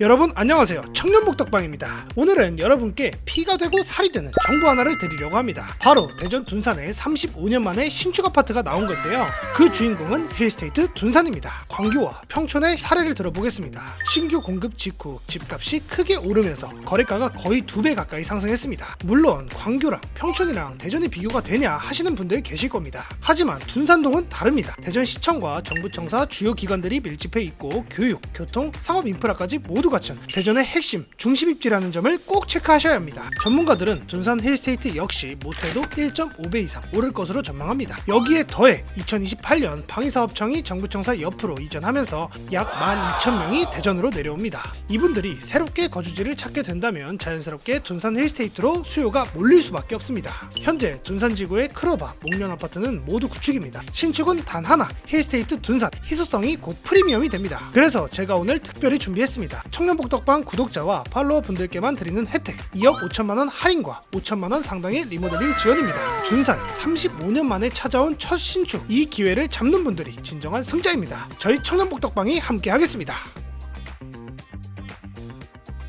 여러분 안녕하세요. 청년복덕방입니다. 오늘은 여러분께 피가 되고 살이 되는 정보 하나를 드리려고 합니다. 바로 대전 둔산에 35년 만에 신축 아파트가 나온 건데요. 그 주인공은 힐스테이트 둔산입니다. 광교와 평촌의 사례를 들어보겠습니다. 신규 공급 직후 집값이 크게 오르면서 거래가가 거의 두 배 가까이 상승했습니다. 물론 광교랑 평촌이랑 대전이 비교가 되냐 하시는 분들 계실 겁니다. 하지만 둔산동은 다릅니다. 대전시청과 정부청사 주요 기관들이 밀집해 있고 교육, 교통, 상업 인프라까지 모두 갖춘 대전의 핵심 중심 입지라는 점을 꼭 체크하셔야 합니다. 전문가들은 둔산 힐스테이트 역시 못해도 1.5배 이상 오를 것으로 전망합니다. 여기에 더해 2028년 방위사업청이 정부청사 옆으로 이전하면서 약 12,000명이 대전으로 내려옵니다. 이분들이 새롭게 거주지를 찾게 된다면 자연스럽게 둔산 힐스테이트로 수요가 몰릴 수밖에 없습니다. 현재 둔산 지구의 크로바, 목련 아파트는 모두 구축입니다. 신축은 단 하나, 힐스테이트 둔산, 희소성이 곧 프리미엄이 됩니다. 그래서 제가 오늘 특별히 준비했습니다. 청년복덕방 구독자와 팔로워 분들께만 드리는 혜택 2억 5천만 원 할인과 5천만 원 상당의 리모델링 지원입니다. 둔산 35년 만에 찾아온 첫 신축 이 기회를 잡는 분들이 진정한 승자입니다. 저희 청년복덕방이 함께 하겠습니다.